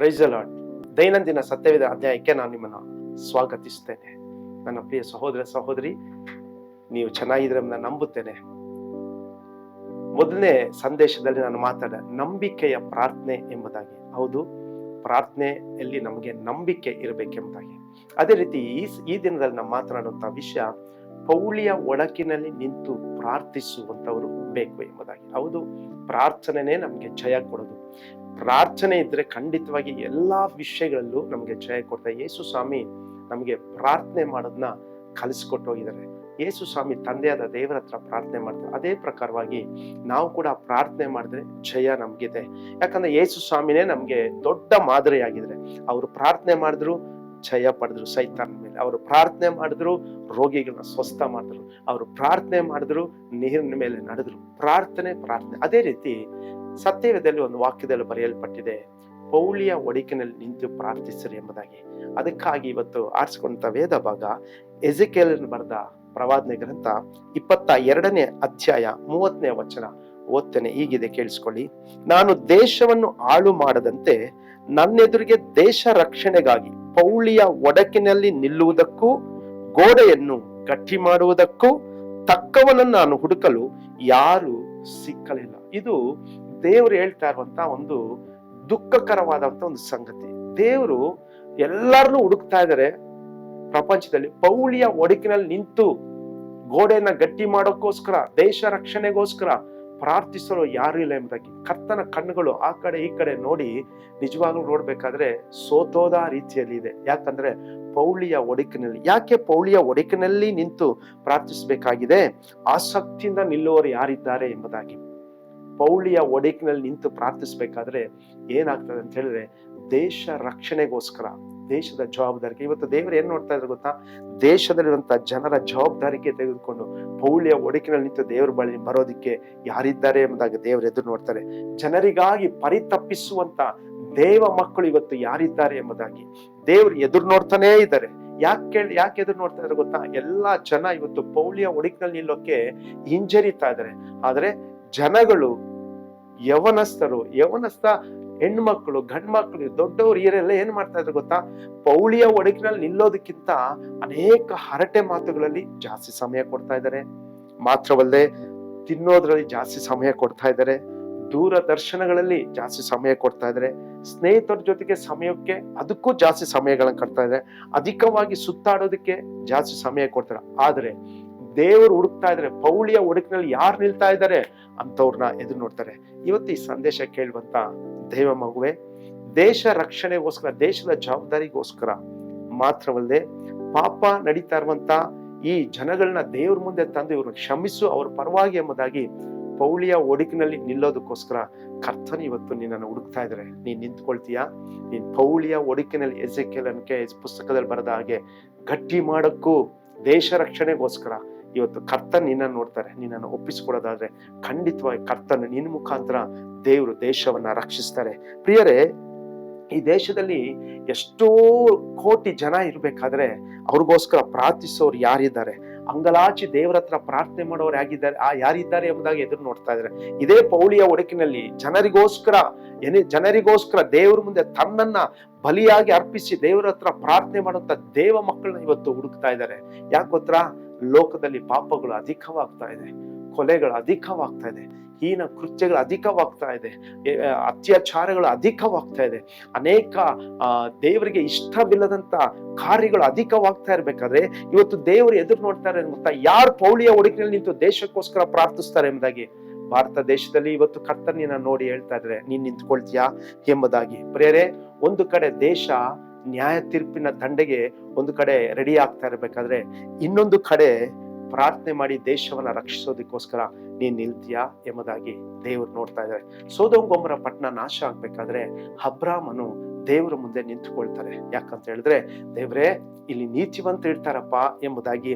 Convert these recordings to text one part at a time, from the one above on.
Price lord ದೈನಂದಿನ ಸತ್ಯವಿದ ಅಧ್ಯಾಯಕ್ಕೆ ನಾನು ನಿಮ್ಮನ್ನು ಸ್ವಾಗತಿಸ್ತೇನೆ. ನನ್ನ ಪ್ರಿಯ ಸಹೋದರ ಸಹೋದರಿ, ನೀವು ಚೆನ್ನಾಗಿದ್ರೆ ನಾನು ನಂಬುತ್ತೇನೆ. ಮೊದಲನೇ ಸಂದೇಶದಲ್ಲಿ ನಾನು ಮಾತಾಡ ನಂಬಿಕೆಯ ಪ್ರಾರ್ಥನೆ ಎಂಬುದಾಗಿ. ಹೌದು, ಪ್ರಾರ್ಥನೆಯಲ್ಲಿ ನಮಗೆ ನಂಬಿಕೆ ಇರಬೇಕೆಂಬುದಾಗಿ. ಅದೇ ರೀತಿ ಈ ಈ ದಿನದಲ್ಲಿ ನಾವು ಮಾತನಾಡುವಂತ ವಿಷಯ ಪೌಳಿಯ ಒಳಕಿನಲ್ಲಿ ನಿಂತು ಪ್ರಾರ್ಥಿಸುವಂಥವರು ಬೇಕು ಎಂಬುದಾಗಿ. ಹೌದು, ಪ್ರಾರ್ಥನೆನೇ ನಮಗೆ ಜಯ ಕೊಡೋದು. ಪ್ರಾರ್ಥನೆ ಇದ್ರೆ ಖಂಡಿತವಾಗಿ ಎಲ್ಲಾ ವಿಷಯಗಳಲ್ಲೂ ನಮಗೆ ಜಯ ಕೊಡ್ತಾರೆ. ಯೇಸು ಸ್ವಾಮಿ ನಮಗೆ ಪ್ರಾರ್ಥನೆ ಮಾಡೋದನ್ನ ಕಲಿಸ್ಕೊಟ್ಟು ಹೋಗಿದ್ದಾರೆ. ಯೇಸು ಸ್ವಾಮಿ ತಂದೆಯಾದ ದೇವರ ಹತ್ರ ಪ್ರಾರ್ಥನೆ ಮಾಡ್ತಾರೆ. ಅದೇ ಪ್ರಕಾರವಾಗಿ ನಾವು ಕೂಡ ಪ್ರಾರ್ಥನೆ ಮಾಡಿದ್ರೆ ಜಯ ನಮ್ಗಿದೆ. ಯಾಕಂದ್ರೆ ಯೇಸು ಸ್ವಾಮಿನೇ ನಮ್ಗೆ ದೊಡ್ಡ ಮಾದರಿಯಾಗಿದ್ರೆ ಅವರು ಪ್ರಾರ್ಥನೆ ಮಾಡಿದ್ರು ಜಯ ಪಡೆದ್ರು, ಸೈತಾನ್ ಮೇಲೆ. ಅವರು ಪ್ರಾರ್ಥನೆ ಮಾಡಿದ್ರು ರೋಗಿಗಳನ್ನ ಸ್ವಸ್ಥ ಮಾಡಿದ್ರು. ಅವರು ಪ್ರಾರ್ಥನೆ ಮಾಡಿದ್ರು, ನೀರಿನ ಮೇಲೆ ನಡೆದ್ರು. ಪ್ರಾರ್ಥನೆ ಪ್ರಾರ್ಥನೆ. ಅದೇ ರೀತಿ ಸತ್ಯವೇದದಲ್ಲಿ ಒಂದು ವಾಕ್ಯದಲ್ಲಿ ಬರೆಯಲ್ಪಟ್ಟಿದೆ, ಪೌಳಿಯ ಒಡಕಿನಲ್ಲಿ ನಿಂತು ಪ್ರಾರ್ಥಿಸಿರಿ ಎಂಬುದಾಗಿ. ಅದಕ್ಕಾಗಿ ಇವತ್ತು ಆರಿಸಿಕೊಂಡ ವೇದ ಭಾಗ ಎಜೆಕೇಲ್ ಬರೆದ ಪ್ರವಾದನೆ ಗ್ರಂಥ ಇಪ್ಪತ್ತ ಎರಡನೇ ಅಧ್ಯಾಯ ಮೂವತ್ತನೇ ವಚನ ಓದ್ತೇನೆ. ಹೀಗಿದೆ ಕೇಳಿಸ್ಕೊಳ್ಳಿ. ನಾನು ದೇಶವನ್ನು ಹಾಳು ಮಾಡದಂತೆ ನನ್ನೆದುರಿಗೆ ದೇಶ ರಕ್ಷಣೆಗಾಗಿ ಪೌಳಿಯ ಒಡಕಿನಲ್ಲಿ ನಿಲ್ಲುವುದಕ್ಕೂ, ಗೋಡೆಯನ್ನು ಗಟ್ಟಿ ಮಾಡುವುದಕ್ಕೂ ತಕ್ಕವನನ್ನು ನಾನು ಹುಡುಕಲು ಯಾರು ಸಿಕ್ಕಲಿಲ್ಲ. ಇದು ದೇವರು ಹೇಳ್ತಾ ಇರುವಂತ ಒಂದು ದುಃಖಕರವಾದಂತ ಒಂದು ಸಂಗತಿ. ದೇವರು ಎಲ್ಲರನ್ನು ಹುಡುಕ್ತಾ ಇದ್ದಾರೆ ಪ್ರಪಂಚದಲ್ಲಿ. ಪೌಳಿಯ ಒಡಕಿನಲ್ಲಿ ನಿಂತು ಗೋಡೆಯನ್ನ ಗಟ್ಟಿ ಮಾಡೋಕ್ಕೋಸ್ಕರ, ದೇಶ ರಕ್ಷಣೆಗೋಸ್ಕರ ಪ್ರಾರ್ಥಿಸಲು ಯಾರು ಇಲ್ಲ ಎಂಬುದಾಗಿ ಕರ್ತನ ಕಣ್ಣುಗಳು ಆ ಕಡೆ ಈ ಕಡೆ ನೋಡಿ ನಿಜವಾಗ್ಲೂ ನೋಡ್ಬೇಕಾದ್ರೆ ಸೋತೋದ ರೀತಿಯಲ್ಲಿ ಇದೆ. ಯಾಕಂದ್ರೆ ಪೌಳಿಯ ಒಡಕಿನಲ್ಲಿ, ಯಾಕೆ ಪೌಳಿಯ ಒಡಕಿನಲ್ಲಿ ನಿಂತು ಪ್ರಾರ್ಥಿಸಬೇಕಾಗಿದೆ? ಆಸಕ್ತಿಯಿಂದ ನಿಲ್ಲುವವರು ಯಾರಿದ್ದಾರೆ ಎಂಬುದಾಗಿ. ಪೌಳಿಯ ಒಡಕಿನಲ್ಲಿ ನಿಂತು ಪ್ರಾರ್ಥಿಸ್ಬೇಕಾದ್ರೆ ಏನಾಗ್ತದೆ ಅಂತ ಹೇಳಿದ್ರೆ ದೇಶ ರಕ್ಷಣೆಗೋಸ್ಕರ. ದೇಶದ ಜವಾಬ್ದಾರಿಕೆ. ಇವತ್ತು ದೇವರು ಏನ್ ನೋಡ್ತಾ ಇದ್ರು ಗೊತ್ತಾ? ದೇಶದಲ್ಲಿರುವಂತ ಜನರ ಜವಾಬ್ದಾರಿಕೆ ತೆಗೆದುಕೊಂಡು ಪೌಳಿಯ ಒಡಕಿನಲ್ಲಿ ನಿಂತು ದೇವರ ಬಳಿ ಬರೋದಿಕ್ಕೆ ಯಾರಿದ್ದಾರೆ ಎಂಬುದಾಗಿ ದೇವರು ಎದುರು ನೋಡ್ತಾರೆ. ಜನರಿಗಾಗಿ ಪರಿತಪ್ಪಿಸುವಂತ ದೇವ ಮಕ್ಕಳು ಇವತ್ತು ಯಾರಿದ್ದಾರೆ ಎಂಬುದಾಗಿ ದೇವರು ಎದುರು ನೋಡ್ತಾನೇ ಇದ್ದಾರೆ. ಯಾಕೆ ಯಾಕೆ ಎದುರು ನೋಡ್ತಾ ಇದ್ದಾರೆ ಗೊತ್ತಾ? ಎಲ್ಲಾ ಜನ ಇವತ್ತು ಪೌಳಿಯ ಒಡಕಿನಲ್ಲಿ ನಿಲ್ಲೋಕೆ ಹಿಂಜರಿತಾ ಇದ್ದಾರೆ. ಆದ್ರೆ ಜನಗಳು, ಯವನಸ್ಥರು, ಯವನಸ್ಥ ಹೆಣ್ಮಕ್ಳು ಗಂಡ್ಮಕ್ಳು, ದೊಡ್ಡವರು ಇವರೆಲ್ಲ ಏನ್ ಮಾಡ್ತಾ ಇದ್ರು ಗೊತ್ತಾ? ಪೌಳಿಯ ಒಡಕಿನಲ್ಲಿ ನಿಲ್ಲೋದಕ್ಕಿಂತ ಅನೇಕ ಹರಟೆ ಮಾತುಗಳಲ್ಲಿ ಜಾಸ್ತಿ ಸಮಯ ಕೊಡ್ತಾ ಇದ್ದಾರೆ. ಮಾತ್ರವಲ್ಲದೆ ತಿನ್ನೋದ್ರಲ್ಲಿ ಜಾಸ್ತಿ ಸಮಯ ಕೊಡ್ತಾ ಇದ್ದಾರೆ. ದೂರದರ್ಶನಗಳಲ್ಲಿ ಜಾಸ್ತಿ ಸಮಯ ಕೊಡ್ತಾ ಇದ್ದಾರೆ. ಸ್ನೇಹಿತರ ಜೊತೆಗೆ ಸಮಯಕ್ಕೆ ಅದಕ್ಕೂ ಜಾಸ್ತಿ ಸಮಯಗಳನ್ನ ಕಟ್ತಾ ಇದ್ದಾರೆ. ಅಧಿಕವಾಗಿ ಸುತ್ತಾಡೋದಕ್ಕೆ ಜಾಸ್ತಿ ಸಮಯ ಕೊಡ್ತಾರೆ. ಆದ್ರೆ ದೇವರು ಹುಡುಕ್ತಾ ಇದ್ದಾರೆ ಪೌಳಿಯ ಹುಡುಕಿನಲ್ಲಿ ಯಾರು ನಿಲ್ತಾ ಇದ್ದಾರೆ ಅಂತವ್ರನ್ನ ಎದುರು ನೋಡ್ತಾರೆ. ಇವತ್ತು ಈ ಸಂದೇಶ ಕೇಳುವಂತ ದೇವ ಮಗುವೆ, ದೇಶ ರಕ್ಷಣೆಗೋಸ್ಕರ, ದೇಶದ ಜವಾಬ್ದಾರಿಗೋಸ್ಕರ ಮಾತ್ರವಲ್ಲದೆ ಪಾಪ ನಡೀತಾ ಇರುವಂತ ಈ ಜನಗಳನ್ನ ದೇವ್ರ ಮುಂದೆ ತಂದು ಇವ್ರನ್ನ ಕ್ಷಮಿಸು ಅವ್ರ ಪರವಾಗಿ ಎಂಬುದಾಗಿ ಪೌಳಿಯ ಒಡಕಿನಲ್ಲಿ ನಿಲ್ಲೋದಕ್ಕೋಸ್ಕರ ಕರ್ತನ ಇವತ್ತು ನಿನ್ನನ್ನು ಹುಡುಕ್ತಾ ಇದ್ದಾರೆ. ನೀನ್ ನಿಂತ್ಕೊಳ್ತೀಯಾ? ನೀನ್ ಪೌಳಿಯ ಒಡಕಿನಲ್ಲಿ ಎಸೆಕೆಲ್ ಅನ್ಕೆ ಪುಸ್ತಕದಲ್ಲಿ ಬರದ ಹಾಗೆ ಗಟ್ಟಿ ಮಾಡಕ್ಕೂ ದೇಶ ರಕ್ಷಣೆಗೋಸ್ಕರ ಇವತ್ತು ಕರ್ತನ್ ನಿನ್ನನ್ನು ನೋಡ್ತಾರೆ, ನಿನ್ನನ್ನು ಒಪ್ಪಿಸ್ಕೊಡೋದಾದ್ರೆ ಖಂಡಿತವಾಗಿ ಕರ್ತನ್ ನಿನ್ನ ಮುಖಾಂತರ ದೇವರು ದೇಶವನ್ನ ರಕ್ಷಿಸ್ತಾರೆ. ಪ್ರಿಯರೇ, ಈ ದೇಶದಲ್ಲಿ ಎಷ್ಟೋ ಕೋಟಿ ಜನ ಇರ್ಬೇಕಾದ್ರೆ ಅವ್ರಿಗೋಸ್ಕರ ಪ್ರಾರ್ಥಿಸೋರು ಯಾರಿದ್ದಾರೆ? ಅಂಗಲಾಚಿ ದೇವರ ಹತ್ರ ಪ್ರಾರ್ಥನೆ ಮಾಡೋರು ಆಗಿದ್ದಾರೆ ಆ ಯಾರಿದ್ದಾರೆ ಎಂಬುದಾಗಿ ಎದುರು ನೋಡ್ತಾ ಇದ್ದಾರೆ. ಇದೇ ಪೌಳಿಯ ಒಡಕಿನಲ್ಲಿ ಜನರಿಗೋಸ್ಕರ ಏನೇ ಜನರಿಗೋಸ್ಕರ ದೇವರ ಮುಂದೆ ತನ್ನನ್ನ ಬಲಿಯಾಗಿ ಅರ್ಪಿಸಿ ದೇವರ ಹತ್ರ ಪ್ರಾರ್ಥನೆ ಮಾಡುವಂತ ದೇವ ಮಕ್ಕಳನ್ನ ಇವತ್ತು ಹುಡುಕ್ತಾ ಇದ್ದಾರೆ. ಯಾಕೆ ಗೊತ್ತಾ? ಲೋಕದಲ್ಲಿ ಪಾಪಗಳು ಅಧಿಕವಾಗ್ತಾ ಇದೆ, ಕೊಲೆಗಳು ಅಧಿಕವಾಗ್ತಾ ಇದೆ, ಹೀನ ಕೃತ್ಯಗಳು ಅಧಿಕವಾಗ್ತಾ ಇದೆ ಅತ್ಯಾಚಾರಗಳು ಅಧಿಕವಾಗ್ತಾ ಇದೆ. ಅನೇಕ ದೇವರಿಗೆ ಇಷ್ಟವಿಲ್ಲದಂತ ಕಾರ್ಯಗಳು ಅಧಿಕವಾಗ್ತಾ ಇರ್ಬೇಕಾದ್ರೆ ಇವತ್ತು ದೇವರು ಎದುರು ನೋಡ್ತಾರೆ ಗೊತ್ತಾ ಯಾರು ಪೌಳಿಯ ಒಡಕಿನಲ್ಲಿ ನಿಂತು ದೇಶಕ್ಕೋಸ್ಕರ ಪ್ರಾರ್ಥಿಸ್ತಾರೆ ಎಂಬುದಾಗಿ. ಭಾರತ ದೇಶದಲ್ಲಿ ಇವತ್ತು ಕರ್ತನಿನ ನೋಡಿ ಹೇಳ್ತಾ ಇದ್ರೆ ನೀನ್ ನಿಂತ್ಕೊಳ್ತೀಯಾ ಎಂಬುದಾಗಿ. ಪ್ರೇರೆ ಒಂದು ಕಡೆ ದೇಶ ನ್ಯಾಯ ತೀರ್ಪಿನ ದಂಡೆಗೆ ಒಂದು ಕಡೆ ರೆಡಿ ಆಗ್ತಾ ಇರಬೇಕಾದ್ರೆ ಇನ್ನೊಂದು ಕಡೆ ಪ್ರಾರ್ಥನೆ ಮಾಡಿ ದೇಶವನ್ನ ರಕ್ಷಿಸೋದಕ್ಕೋಸ್ಕರ ನೀನ್ ನಿಲ್ತೀಯಾ ಎಂಬುದಾಗಿ ದೇವರು ನೋಡ್ತಾ ಇದ್ದಾರೆ. ಸೋದೋಂಗೊಮ್ಮರ ಪಟ್ಟಣ ನಾಶ ಆಗ್ಬೇಕಾದ್ರೆ ಅಬ್ರಾಮನು ದೇವರ ಮುಂದೆ ನಿಂತುಕೊಳ್ತಾರೆ. ಯಾಕಂತ ಹೇಳಿದ್ರೆ ದೇವ್ರೆ, ಇಲ್ಲಿ ನೀತಿವಂತ ಇರ್ತಾರಪ್ಪ ಎಂಬುದಾಗಿ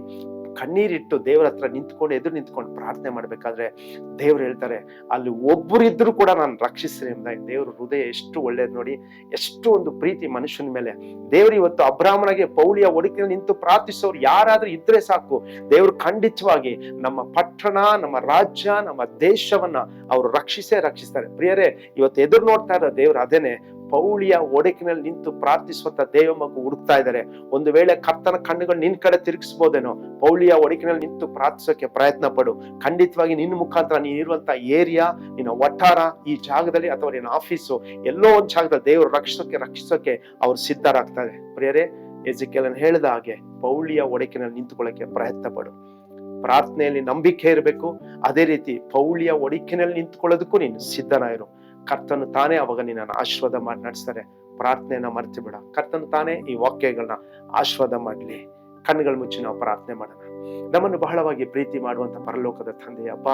ಕಣ್ಣೀರಿಟ್ಟು ದೇವ್ರ ಹತ್ರ ನಿಂತ್ಕೊಂಡು ಎದುರು ನಿಂತ್ಕೊಂಡು ಪ್ರಾರ್ಥನೆ ಮಾಡ್ಬೇಕಾದ್ರೆ ದೇವ್ರು ಹೇಳ್ತಾರೆ, ಅಲ್ಲಿ ಒಬ್ಬರಿದ್ರು ಕೂಡ ನಾನು ರಕ್ಷಿಸ್ರಿ ಎಂಬುದಾಗಿ ದೇವ್ರ ಹೃದಯ ಎಷ್ಟು ಒಳ್ಳೇದು ನೋಡಿ, ಎಷ್ಟು ಒಂದು ಪ್ರೀತಿ ಮನುಷ್ಯನ ಮೇಲೆ. ದೇವರು ಇವತ್ತು ಅಬ್ರಾಹ್ಮಣಗೆ ಪೌಳಿಯ ಒಡಕಿನ ನಿಂತು ಪ್ರಾರ್ಥಿಸೋರು ಯಾರಾದ್ರೂ ಇದ್ರೆ ಸಾಕು. ದೇವ್ರು ಖಂಡಿತವಾಗಿ ನಮ್ಮ ಪಟ್ಟಣ, ನಮ್ಮ ರಾಜ್ಯ, ನಮ್ಮ ದೇಶವನ್ನ ಅವರು ರಕ್ಷಿಸೇ ರಕ್ಷಿಸ್ತಾರೆ. ಪ್ರಿಯರೇ, ಇವತ್ತು ಎದುರು ನೋಡ್ತಾ ಇರೋ ದೇವ್ರು ಅದೇನೆ ಪೌಳಿಯ ಒಡಕಿನಲ್ಲಿ ನಿಂತು ಪ್ರಾರ್ಥಿಸುವಂತ ದೇವ ಮಗು ಹುಡುಕ್ತಾ ಇದ್ದಾರೆ. ಒಂದು ವೇಳೆ ಕರ್ತನ ಕಣ್ಣುಗಳು ನಿನ್ ಕಡೆ ತಿರುಗಿಸ್ಬೋದೇನೋ ಪೌಳಿಯ ಒಡಕಿನಲ್ಲಿ ನಿಂತು ಪ್ರಾರ್ಥಿಸೋಕೆ ಪ್ರಯತ್ನ ಪಡು. ಖಂಡಿತವಾಗಿ ನಿನ್ನ ಮುಖಾಂತರ ನೀನ್ ಇರುವಂತ ಏರಿಯಾ ನಿನ್ನ ಒಟ್ಟಾರ ಈ ಜಾಗದಲ್ಲಿ ಅಥವಾ ನಿನ್ನ ಆಫೀಸು ಎಲ್ಲೋ ಒಂದು ಜಾಗದಲ್ಲಿ ದೇವರು ರಕ್ಷಿಸೋಕೆ ರಕ್ಷಿಸೋಕೆ ಅವ್ರು ಸಿದ್ಧರಾಗ್ತಾರೆ. ಪ್ರಿಯರೇ ಎಜಿಕೆಲನ್ ಹೇಳಿದ ಹಾಗೆ ಪೌಳಿಯ ಒಡಕಿನಲ್ಲಿ ನಿಂತುಕೊಳ್ಳೋಕೆ ಪ್ರಯತ್ನ ಪಡು. ಪ್ರಾರ್ಥನೆಯಲ್ಲಿ ನಂಬಿಕೆ ಇರಬೇಕು. ಅದೇ ರೀತಿ ಪೌಳಿಯ ಒಡಕಿನಲ್ಲಿ ನಿಂತ್ಕೊಳ್ಳೋದಕ್ಕೂ ನೀನು ಸಿದ್ಧನಾಗಿರು ಕರ್ತನು ತಾನೇ ಅವಾಗ ನಿನ್ನನ್ನು ಆಶೀರ್ವಾದ ಮಾಡಿ ನಡೆಸ್ತಾರೆ. ಪ್ರಾರ್ಥನೆಯನ್ನ ಮರ್ತು ಬಿಡ. ಕರ್ತನು ತಾನೇ ಈ ವಾಕ್ಯಗಳನ್ನ ಆಶೀರ್ವಾದ ಮಾಡಲಿ. ಕಣ್ಣುಗಳು ಮುಚ್ಚಿ ನಾವು ಪ್ರಾರ್ಥನೆ ಮಾಡೋಣ. ನಮ್ಮನ್ನು ಬಹಳವಾಗಿ ಪ್ರೀತಿ ಮಾಡುವಂತ ಪರಲೋಕದ ತಂದೆ ಅಪ್ಪ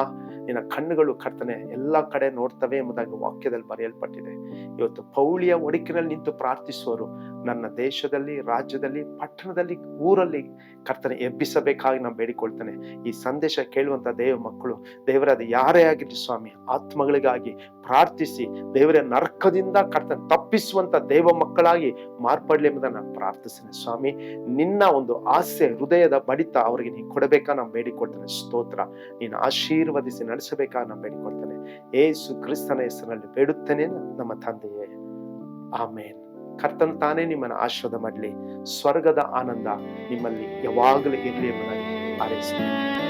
ನಿನ್ನ ಕಣ್ಣುಗಳು ಕರ್ತನೆ ಎಲ್ಲಾ ಕಡೆ ನೋಡ್ತವೆ ಎಂಬುದಾಗಿ ವಾಕ್ಯದಲ್ಲಿ ಬರೆಯಲ್ಪಟ್ಟಿದೆ. ಇವತ್ತು ಪೌಳಿಯ ಒಡಕಿನಲ್ಲಿ ನಿಂತು ಪ್ರಾರ್ಥಿಸುವರು. ನನ್ನ ದೇಶದಲ್ಲಿ, ರಾಜ್ಯದಲ್ಲಿ, ಪಟ್ಟಣದಲ್ಲಿ, ಊರಲ್ಲಿ ಕರ್ತನೆ ಎಬ್ಬಿಸಬೇಕಾಗಿ ನಾನು ಬೇಡಿಕೊಳ್ತೇನೆ. ಈ ಸಂದೇಶ ಕೇಳುವಂತ ದೇವ ಮಕ್ಕಳು, ದೇವರಾದ ಯಾರೇ ಆಗಿರಲಿ ಸ್ವಾಮಿ, ಆತ್ಮಗಳಿಗಾಗಿ ಪ್ರಾರ್ಥಿಸಿ, ದೇವರ ನರಕದಿಂದ ಕರ್ತನೆ ತಪ್ಪಿಸುವಂತ ದೇವ ಮಕ್ಕಳಾಗಿ ಮಾರ್ಪಡಲಿ ಎಂಬುದನ್ನು ನಾನು ಪ್ರಾರ್ಥಿಸ್ತೇನೆ. ಸ್ವಾಮಿ, ನಿನ್ನ ಒಂದು ಆಸೆ ಹೃದಯದ ಬಡಿತ ಅವರಿಗೆ ನೀನು ಕೊಡಬೇಕಾ? ನಾನು ಬೇಡಿಕೊಡ್ತೇನೆ ಸ್ತೋತ್ರ. ನೀನು ಆಶೀರ್ವದಿಸಿ ನಡೆಸಬೇಕಾ? ನಾನು ಬೇಡಿಕೊಡ್ತೇನೆ ಏಸು ಕ್ರಿಸ್ತನ ಹೆಸರಿನಲ್ಲಿ ಬೇಡುತ್ತೇನೆ ನಮ್ಮ ತಂದೆಯೇ. ಆಮೇನ್. ಕರ್ತನ್ ತಾನೇ ನಿಮ್ಮನ್ನು ಆಶ್ರದ ಮಾಡಲಿ. ಸ್ವರ್ಗದ ಆನಂದ ನಿಮ್ಮಲ್ಲಿ ಯಾವಾಗಲೂ ಇರಲಿ ಎಂಬುದಾಗಿ ಹಾರೈಸ್ತೇನೆ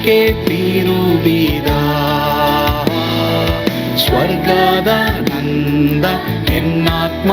ದಿನಕ್ಕೆ ತಿರುಬಿದ ಸ್ವರ್ಗದ ನಂದ ಎನ್ನಾತ್ಮ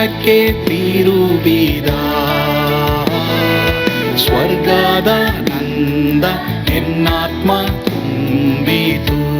ದಿನಕ್ಕೆ ತಿರುಬಿದ. ಸ್ವರ್ಗದ ನಂದ ಎನ್ನಾತ್ಮ ತುಂಬಿತು.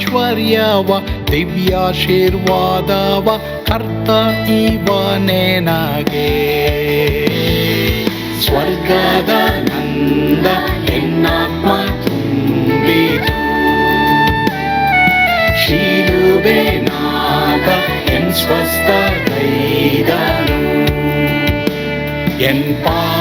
ಐಶ್ವರ್ಯವ, ದಿವ್ಯಾಶೀರ್ವಾದವ, ಕರ್ತ ಇವನೇ ನಗೆ. ಸ್ವರ್ಗದ ನಂದ ಎನ್ನಾತ್ಮ ತುಂಬಿತು. ಶೀಲುಬೆ ನಾಗ ಎನ್ ಸ್ವಸ್ಥ ಗೈದನು ಎನ್ ಪಾ